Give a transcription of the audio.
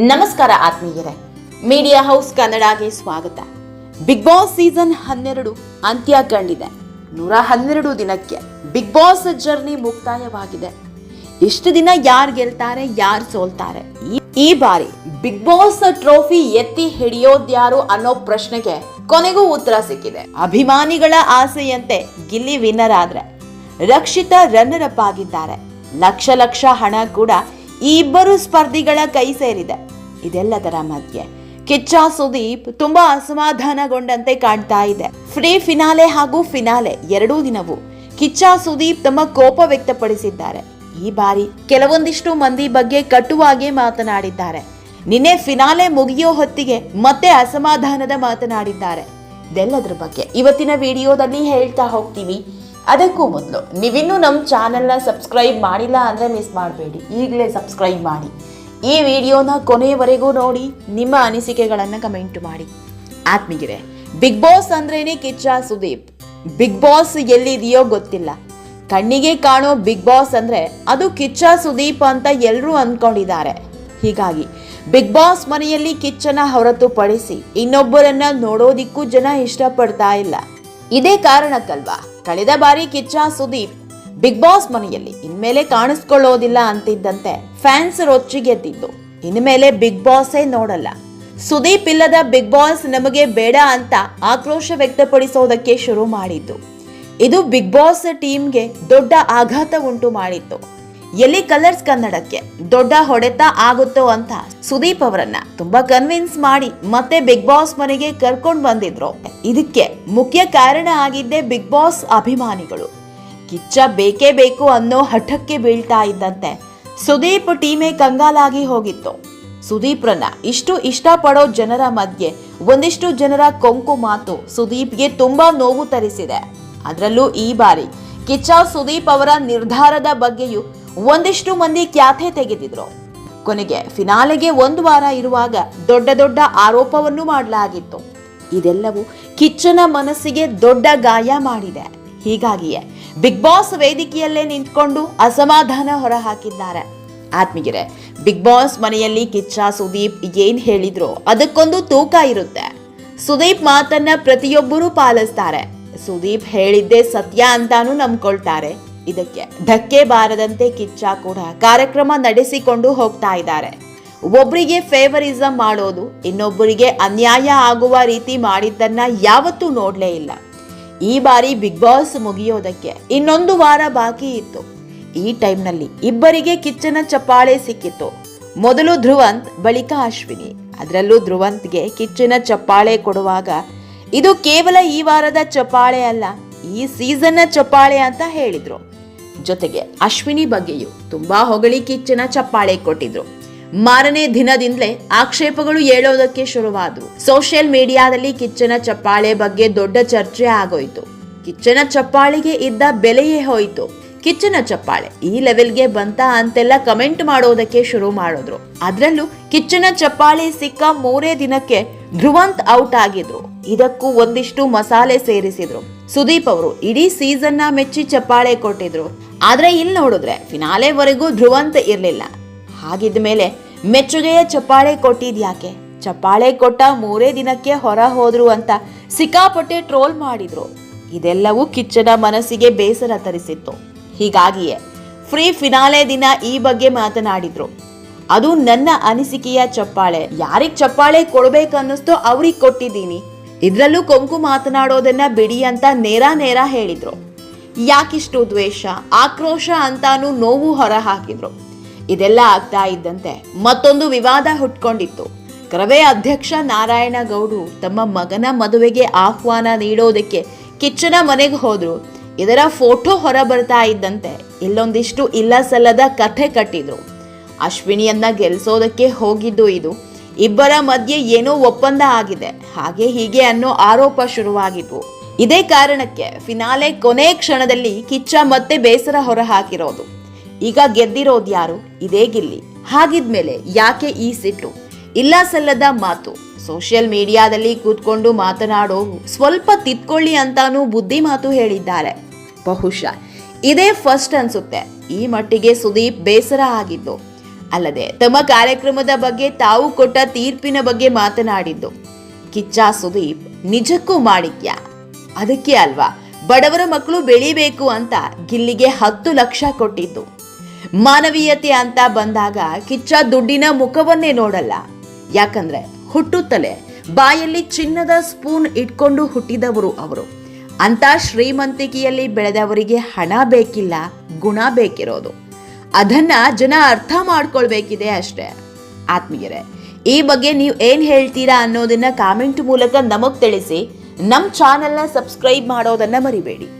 ನಮಸ್ಕಾರ ಆತ್ಮೀಯರೇ. Media house ಕನ್ನಡಗೆ ಸ್ವಾಗತ. ಬಿಗ್ ಬಾಸ್ ಸೀಸನ್ ಹನ್ನೆರಡು ಅಂತ್ಯ ಕಂಡಿದೆ ನೂರ ಹನ್ನೆರಡು ದಿನಕ್ಕೆ ಬಿಗ್ ಬಾಸ್ ಜರ್ನಿ ಮುಕ್ತಾಯವಾಗಿದೆ. ಇಷ್ಟು ದಿನ ಯಾರು ಗೆಲ್ತಾರೆ, ಯಾರು ಸೋಲ್ತಾರೆ? ಈ- ಬಾರಿ ಬಿಗ್ ಬಾಸ್ ಟ್ರೋಫಿ ಎತ್ತಿ ಹಿಡಿಯೋದ್ಯಾರು ಅನ್ನೋ ಪ್ರಶ್ನೆಗೆ ಕೊನೆಗೂ ಉತ್ತರ ಸಿಕ್ಕಿದೆ. ಅಭಿಮಾನಿಗಳ ಆಸೆಯಂತೆ ಗಿಲ್ಲಿ ವಿನ್ನರ್ ಆದ್ರೆ ರಕ್ಷಿತ ರನ್ನರ್ ಅಪ್ ಆಗಿದ್ದಾರೆ. ಲಕ್ಷ ಲಕ್ಷ ಹಣ ಕೂಡ ಈ ಇಬ್ಬರು ಸ್ಪರ್ಧಿಗಳ ಕೈ ಸೇರಿದೆ. ಇದೆಲ್ಲದರ ಮಧ್ಯೆ ಕಿಚ್ಚ ಸುದೀಪ್ ತುಂಬಾ ಅಸಮಾಧಾನಗೊಂಡಂತೆ ಕಾಣ್ತಾ ಇದೆ. ಫ್ರೀ ಫಿನಾಲೆ ಹಾಗೂ ಫಿನಾಲೆ ಎರಡೂ ದಿನವೂ ಕಿಚ್ಚ ಸುದೀಪ್ ತಮ್ಮ ಕೋಪ ವ್ಯಕ್ತಪಡಿಸಿದ್ದಾರೆ. ಈ ಬಾರಿ ಕೆಲವೊಂದಿಷ್ಟು ಮಂದಿ ಬಗ್ಗೆ ಕಟುವಾಗಿ ಮಾತನಾಡಿದ್ದಾರೆ. ನಿನ್ನೆ ಫಿನಾಲೆ ಮುಗಿಯೋ ಹೊತ್ತಿಗೆ ಮತ್ತೆ ಅಸಮಾಧಾನದ ಮಾತನಾಡಿದ್ದಾರೆ. ಇದೆಲ್ಲದರ ಬಗ್ಗೆ ಇವತ್ತಿನ ವಿಡಿಯೋದಲ್ಲಿ ಹೇಳ್ತಾ ಹೋಗ್ತೀವಿ ಅದಕ್ಕೂ ಮೊದಲು, ನೀವಿನ್ನೂ ನಮ್ಮ ಚಾನಲ್ನ ಸಬ್ಸ್ಕ್ರೈಬ್ ಮಾಡಿಲ್ಲ ಅಂದರೆ ಮಿಸ್ ಮಾಡಬೇಡಿ. ಈಗಲೇ ಸಬ್ಸ್ಕ್ರೈಬ್ ಮಾಡಿ. ಈ ವಿಡಿಯೋನ ಕೊನೆಯವರೆಗೂ ನೋಡಿ, ನಿಮ್ಮ ಅನಿಸಿಕೆಗಳನ್ನು ಕಮೆಂಟ್ ಮಾಡಿ. ಆತ್ಮೀಗಿರೆ ಬಿಗ್ ಬಾಸ್ ಅಂದ್ರೇನೆ ಕಿಚ್ಚ ಸುದೀಪ್. ಬಿಗ್ ಬಾಸ್ ಎಲ್ಲಿದೆಯೋ ಗೊತ್ತಿಲ್ಲ. ಕಣ್ಣಿಗೆ ಕಾಣೋ ಬಿಗ್ ಬಾಸ್ ಅಂದರೆ ಅದು ಕಿಚ್ಚ ಸುದೀಪ್ ಅಂತ ಎಲ್ಲರೂ ಅಂದ್ಕೊಂಡಿದ್ದಾರೆ ಹೀಗಾಗಿ ಬಿಗ್ ಬಾಸ್ ಮನೆಯಲ್ಲಿ ಕಿಚ್ಚನ ಹೊರತುಪಡಿಸಿ ಇನ್ನೊಬ್ಬರನ್ನ ನೋಡೋದಿಕ್ಕೂ ಜನ ಇಷ್ಟಪಡ್ತಾ ಇಲ್ಲ. ಇದೇ ಕಾರಣಕ್ಕಲ್ವಾ? ಕಳೆದ ಬಾರಿ ಕಿಚ್ಚ ಸುದೀಪ್, ಬಿಗ್ ಬಾಸ್ ಮನೆಯಲ್ಲಿ ಇನ್ಮೇಲೆ ಕಾಣಿಸ್ಕೊಳ್ಳೋದಿಲ್ಲ ಅಂತಿದ್ದಂತೆ ಫ್ಯಾನ್ಸ್ ರೊಚ್ಚಿಗೆದ್ದಿದ್ದು ಇನ್ಮೇಲೆ ಬಿಗ್ ಬಾಸೇ ನೋಡಲ್ಲ. ಸುದೀಪ್ ಇಲ್ಲದ ಬಿಗ್ ಬಾಸ್ ನಮಗೆ ಬೇಡ ಅಂತ ಆಕ್ರೋಶ ವ್ಯಕ್ತಪಡಿಸೋದಕ್ಕೆ ಶುರು ಮಾಡಿದ್ದು. ಇದು ಬಿಗ್ ಬಾಸ್ ಟೀಮ್ಗೆ ದೊಡ್ಡ ಆಘಾತ ಉಂಟು ಮಾಡಿತ್ತು. ಎಲ್ಲಿ ಕಲರ್ಸ್ ಕನ್ನಡಕ್ಕೆ ದೊಡ್ಡ ಹೊಡೆತ ಆಗುತ್ತೋ ಅಂತ ಸುದೀಪ್ ಅವರನ್ನ ತುಂಬಾ ಕನ್ವಿನ್ಸ್ ಮಾಡಿ ಮತ್ತೆ ಬಿಗ್ ಬಾಸ್ ಮನೆಗೆ ಕರ್ಕೊಂಡು ಬಂದಿದ್ರು. ಇದಕ್ಕೆ ಮುಖ್ಯ ಕಾರಣ ಆಗಿದ್ದೆ ಬಿಗ್ ಬಾಸ್ ಅಭಿಮಾನಿಗಳು. ಕಿಚ್ಚ ಬೇಕೇ ಬೇಕು ಅನ್ನೋ ಹಠಕ್ಕೆ ಬೀಳ್ತಾ ಇದ್ದಂತೆ ಸುದೀಪ್ ಟೀಮೇ ಕಂಗಾಲಾಗಿ ಹೋಗಿತ್ತು. ಸುದೀಪ್ರನ್ನ ಇಷ್ಟು ಇಷ್ಟಪಡೋ ಜನರ ಮಧ್ಯೆ ಒಂದಿಷ್ಟು ಜನರ ಕೊಂಕು ಮಾತು ಸುದೀಪ್ಗೆ ತುಂಬಾ ನೋವು ತರಿಸಿದೆ. ಅದರಲ್ಲೂ ಈ ಬಾರಿ ಕಿಚ್ಚ ಸುದೀಪ್ ಅವರ ನಿರ್ಧಾರದ ಬಗ್ಗೆಯೂ ಒಂದಿಷ್ಟು ಮಂದಿ ಖ್ಯಾತೆ ತೆಗೆದಿದ್ರು. ಕೊನೆಗೆ ಫಿನಾಲೆಗೆ ಒಂದು ವಾರ ಇರುವಾಗ ದೊಡ್ಡ ದೊಡ್ಡ ಆರೋಪವನ್ನು ಮಾಡಲಾಗಿತ್ತು. ಇದೆಲ್ಲವೂ ಕಿಚ್ಚನ ಮನಸ್ಸಿಗೆ ದೊಡ್ಡ ಗಾಯ ಮಾಡಿದೆ. ಹೀಗಾಗಿಯೇ ಬಿಗ್ ಬಾಸ್ ವೇದಿಕೆಯಲ್ಲೇ ನಿಂತ್ಕೊಂಡು ಅಸಮಾಧಾನ ಹೊರಹಾಕಿದ್ದಾರೆ. ಆತ್ಮೀಗಿರೆ ಬಿಗ್ ಬಾಸ್ ಮನೆಯಲ್ಲಿ ಕಿಚ್ಚ, ಸುದೀಪ್ ಏನ್ ಹೇಳಿದ್ರು? ಅದಕ್ಕೊಂದು ತೂಕ ಇರುತ್ತೆ. ಸುದೀಪ್ ಮಾತನ್ನ ಪ್ರತಿಯೊಬ್ಬರೂ ಪಾಲಿಸ್ತಾರೆ. ಸುದೀಪ್ ಹೇಳಿದ್ದೇ ಸತ್ಯ ಅಂತಾನು ನಂಬ್ಕೊಳ್ತಾರೆ. ಇದಕ್ಕೆ ಧಕ್ಕೆ ಬಾರದಂತೆ ಕಿಚ್ಚ ಕೂಡ ಕಾರ್ಯಕ್ರಮ ನಡೆಸಿಕೊಂಡು ಹೋಗ್ತಾ ಇದ್ದಾರೆ. ಒಬ್ಬರಿಗೆ ಫೇವರಿಸಂ ಮಾಡೋದು ಇನ್ನೊಬ್ಬರಿಗೆ ಅನ್ಯಾಯ ಆಗುವ ರೀತಿ ಮಾಡಿದ್ದನ್ನ ಯಾವತ್ತೂ ನೋಡಲೇ ಇಲ್ಲ. ಈ ಬಾರಿ ಬಿಗ್ ಬಾಸ್ ಮುಗಿಯೋದಕ್ಕೆ ಇನ್ನೊಂದು ವಾರ ಬಾಕಿ ಇತ್ತು. ಈ ಟೈಮ್ನಲ್ಲಿ ಇಬ್ಬರಿಗೆ ಕಿಚ್ಚನ ಚಪ್ಪಾಳೆ ಸಿಕ್ಕಿತ್ತು. ಮೊದಲು ಧ್ರುವಂತ್, ಬಳಿಕ ಅಶ್ವಿನಿ. ಅದರಲ್ಲೂ ಧ್ರುವಂತ್ಗೆ ಕಿಚ್ಚನ ಚಪ್ಪಾಳೆ ಕೊಡುವಾಗ, ಇದು ಕೇವಲ ಈ ವಾರದ ಚಪ್ಪಾಳೆ ಅಲ್ಲ, ಈ ಸೀಸನ್ನ ಚಪ್ಪಾಳೆ ಅಂತ ಹೇಳಿದ್ರು. ಜೊತೆಗೆ ಅಶ್ವಿನಿ ಬಗ್ಗೆಯೂ ತುಂಬಾ ಹೊಗಳಿ ಕಿಚ್ಚನ ಚಪ್ಪಾಳೆ ಕೊಟ್ಟಿದ್ರು. ಮಾರನೇ ದಿನದಿಂದಲೇ ಆಕ್ಷೇಪಗಳು ಹೇಳೋದಕ್ಕೆ ಶುರುವಾದವು ಸೋಷಿಯಲ್ ಮೀಡಿಯಾದಲ್ಲಿ ಕಿಚ್ಚನ ಚಪ್ಪಾಳೆ ಬಗ್ಗೆ ದೊಡ್ಡ ಚರ್ಚೆ ಆಗೋಯ್ತು. ಕಿಚ್ಚನ ಚಪ್ಪಾಳಿಗೆ ಇದ್ದ ಬೆಲೆಯೇ ಹೋಯ್ತು. ಕಿಚ್ಚನ ಚಪ್ಪಾಳೆ ಈ ಲೆವೆಲ್ಗೆ ಬಂತ ಅಂತೆಲ್ಲ ಕಮೆಂಟ್ ಮಾಡೋದಕ್ಕೆ ಶುರು ಮಾಡಿದ್ರು. ಅದರಲ್ಲೂ ಕಿಚ್ಚನ ಚಪ್ಪಾಳೆ ಸಿಕ್ಕ ಮೂರೇ ದಿನಕ್ಕೆ ಧ್ರುವಂತ್ ಔಟ್ ಆಗಿದ್ರು. ಇದಕ್ಕೂ ಒಂದಿಷ್ಟು ಮಸಾಲೆ ಸೇರಿಸಿದ್ರು. ಸುದೀಪ್ ಅವರು ಇಡೀ ಸೀಸನ್ನ ಮೆಚ್ಚಿ ಚಪ್ಪಾಳೆ ಕೊಟ್ಟಿದ್ರು. ಆದ್ರೆ ಇಲ್ಲಿ ನೋಡಿದ್ರೆ ಫಿನಾಲೆವರೆಗೂ ಧ್ರುವಂತ್ ಇರಲಿಲ್ಲ. ಹಾಗಿದ್ದ ಮೇಲೆ ಮೆಚ್ಚುಗೆಯ ಚಪ್ಪಾಳೆ ಕೊಟ್ಟಿದ್ಯಾಕೆ ಚಪ್ಪಾಳೆ ಕೊಟ್ಟ ಮೂರೇ ದಿನಕ್ಕೆ ಹೊರ ಹೋದ್ರು ಅಂತ ಸಿಕ್ಕಾಪಟ್ಟೆ ಟ್ರೋಲ್ ಮಾಡಿದ್ರು. ಇದೆಲ್ಲವೂ ಕಿಚ್ಚನ ಮನಸ್ಸಿಗೆ ಬೇಸರ ತರಿಸಿತ್ತು. ಹೀಗಾಗಿಯೇ ಫ್ರೀ ಫಿನಾಲೆ ದಿನ ಈ ಬಗ್ಗೆ ಮಾತನಾಡಿದ್ರು. ಅದು ನನ್ನ ಅನಿಸಿಕೆಯ ಚಪ್ಪಾಳೆ. ಯಾರಿಗ್ ಚಪ್ಪಾಳೆ ಕೊಡ್ಬೇಕನ್ನಿಸ್ತೋ ಅವ್ರಿಗೆ ಕೊಟ್ಟಿದ್ದೀನಿ. ಇದ್ರಲ್ಲೂ ಕೊಂಕು ಮಾತನಾಡೋದನ್ನ ಬಿಡಿ ಅಂತ ನೇರ ನೇರ ಹೇಳಿದ್ರು. ಯಾಕಿಷ್ಟು ದ್ವೇಷ, ಆಕ್ರೋಶ ಅಂತಾನು ನೋವು ಹೊರ ಹಾಕಿದ್ರು ಇದೆಲ್ಲ ಆಗ್ತಾ ಇದ್ದಂತೆ ಮತ್ತೊಂದು ವಿವಾದ ಹುಟ್ಕೊಂಡಿತ್ತು. ಕರವೇ ಅಧ್ಯಕ್ಷ ನಾರಾಯಣ ಗೌಡು ತಮ್ಮ ಮಗನ ಮದುವೆಗೆ ಆಹ್ವಾನ ನೀಡೋದಕ್ಕೆ ಕಿಚ್ಚನ ಮನೆಗೆ ಹೋದ್ರು. ಇದರ ಫೋಟೋ ಹೊರ ಬರ್ತಾ ಇದ್ದಂತೆ. ಇಲ್ಲೊಂದಿಷ್ಟು ಇಲ್ಲ ಸಲ್ಲದ ಕಥೆ ಕಟ್ಟಿದ್ರು. ಅಶ್ವಿನಿಯನ್ನ ಗೆಲ್ಸೋದಕ್ಕೆ ಹೋಗಿದ್ದು ಇದು. ಇಬ್ಬರ ಮಧ್ಯೆ ಏನೋ ಒಪ್ಪಂದ ಆಗಿದೆ. ಹಾಗೆ ಹೀಗೆ ಅನ್ನೋ ಆರೋಪ ಶುರುವಾಗಿದ್ವು ಇದೇ ಕಾರಣಕ್ಕೆ ಫಿನಾಲೆ ಕೊನೆ ಕ್ಷಣದಲ್ಲಿ ಕಿಚ್ಚ ಮತ್ತೆ ಬೇಸರ ಹೊರ ಹಾಕಿರೋದು ಈಗ ಗೆದ್ದಿರೋದು ಯಾರು? ಇದೇ ಗಿಲ್ಲಿ. ಹಾಗಿದ್ಮೇಲೆ ಯಾಕೆ ಈ ಸಿಟ್ಟು? ಇಲ್ಲ ಸಲ್ಲದ ಮಾತು. ಸೋಷಿಯಲ್ ಮೀಡಿಯಾದಲ್ಲಿ ಕೂತ್ಕೊಂಡು ಮಾತನಾಡೋ ಸ್ವಲ್ಪ ತಿದ್ಕೊಳ್ಳಿ ಅಂತಾನೂ ಬುದ್ಧಿ ಮಾತು ಹೇಳಿದ್ದಾರೆ. ಬಹುಶಃ. ಇದೇ ಫಸ್ಟ್ ಅನ್ಸುತ್ತೆ. ಈ ಮಟ್ಟಿಗೆ ಸುದೀಪ್ ಬೇಸರ ಆಗಿದ್ದು. ಅಲ್ಲದೆ ತಮ್ಮ ಕಾರ್ಯಕ್ರಮದ ಬಗ್ಗೆ ತಾವು ಕೊಟ್ಟ ತೀರ್ಪಿನ ಬಗ್ಗೆ ಮಾತನಾಡಿದ್ದು, ಕಿಚ್ಚ ಸುದೀಪ್, ನಿಜಕ್ಕೂ ಮಾಣಿಕ್ಯ. ಅದಕ್ಕೆ ಅಲ್ವಾ, ಬಡವರ ಮಕ್ಕಳು ಬೆಳಿಬೇಕು ಅಂತ ಗಿಲ್ಲಿಗೆ ಹತ್ತು ಲಕ್ಷ ಕೊಟ್ಟಿದ್ದು. ಮಾನವೀಯತೆ ಅಂತ ಬಂದಾಗ ಕಿಚ್ಚ ದುಡ್ಡಿನ ಮುಖವನ್ನೇ ನೋಡಲ್ಲ. ಯಾಕಂದ್ರೆ ಹುಟ್ಟುತ್ತಲೇ ಬಾಯಲ್ಲಿ ಚಿನ್ನದ ಸ್ಪೂನ್ ಇಟ್ಕೊಂಡು ಹುಟ್ಟಿದವರು ಅವರು. ಅಂತ ಶ್ರೀಮಂತಿಕೆಯಲ್ಲಿ ಬೆಳೆದವರಿಗೆ ಹಣ ಬೇಕಿಲ್ಲ, ಗುಣ ಬೇಕಿರೋದು. ಅದನ್ನ ಜನ ಅರ್ಥ ಮಾಡ್ಕೊಳ್ಬೇಕಿದೆ ಅಷ್ಟೇ. ಆತ್ಮೀಯರೇ, ಈ ಬಗ್ಗೆ ನೀವು ಏನು ಹೇಳ್ತೀರಾ ಅನ್ನೋದನ್ನ ಕಾಮೆಂಟ್ ಮೂಲಕ ನಮಗೆ ತಿಳಿಸಿ ನಮ್ಮ ಚಾನೆಲ್ನ ಸಬ್ಸ್ಕ್ರೈಬ್ ಮಾಡೋದನ್ನ ಮರಿಬೇಡಿ.